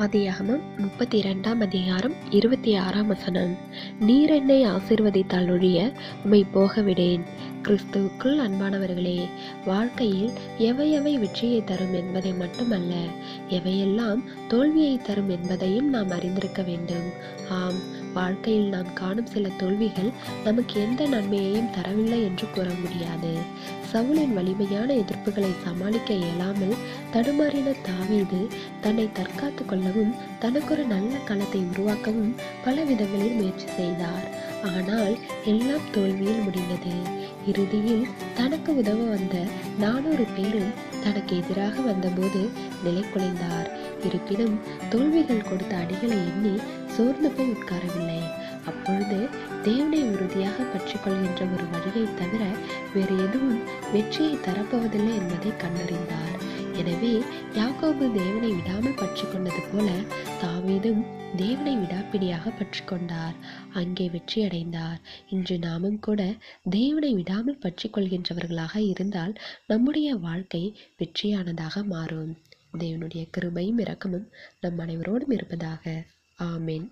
ஆதியாகமம் முப்பத்தி இரண்டாம் அதிகாரம் இருபத்தி ஆறாம் வசனம். நீர் என்னை ஆசிர்வதித்தால் ஒழிய உமை போக விடேன் கிறிஸ்துவுக்குள் அன்பானவர்களே வாழ்க்கையில் எவை எவை வெற்றியை தரும் என்பதை மட்டுமல்ல எவையெல்லாம் தோல்வியை தரும் என்பதையும் நாம் அறிந்திருக்க வேண்டும். ஆம் வாழ்க்கையில் நாம் காணும் சில தோல்விகள் நமக்கு எந்த நன்மையையும் தரவில்லை என்று கூற முடியாது. சவுலின் வலிமையான எதிர்ப்புகளை சமாளிக்க இயலாமல் தடுமாறின தாவீது தன்னை தற்காத்து கொள்ளவும் தனக்கொரு நல்ல களத்தை உருவாக்கவும் பல விதங்களில் முயற்சி செய்தார். ஆனால் எல்லாம் தோல்வியில் முடிந்தது. இறுதியில் தனக்கு உதவ வந்த நானூறு பேரும் தனக்கு எதிராக வந்தபோது நிலை குலைந்தார். இருப்பினும் தோல்விகள் கொடுத்த அடிகளை எண்ணி சோர்ந்து போய் உட்காரவில்லை. அப்பொழுது தேவனை உறுதியாக பற்றிக்கொள்கின்ற ஒரு வழியை தவிர வேறு எதுவும் வெற்றியை தரப்போவதில்லை என்பதை கண்டறிந்தார். எனவே யாக்கோபு தேவனை விடாமல் பற்றி கொண்டது போல தாவீதும் தேவனை விடாப்பிடியாக பற்றி கொண்டார் அங்கே வெற்றி அடைந்தார் இன்று நாமும் கூட தேவனை விடாமல் பற்றி கொள்கின்றவர்களாக இருந்தால் நம்முடைய வாழ்க்கை வெற்றியானதாக மாறும். தேவனுடைய கிருபையும் இரக்கமும் நம் அனைவரோடும் இருப்பதாக. ஆமேன்.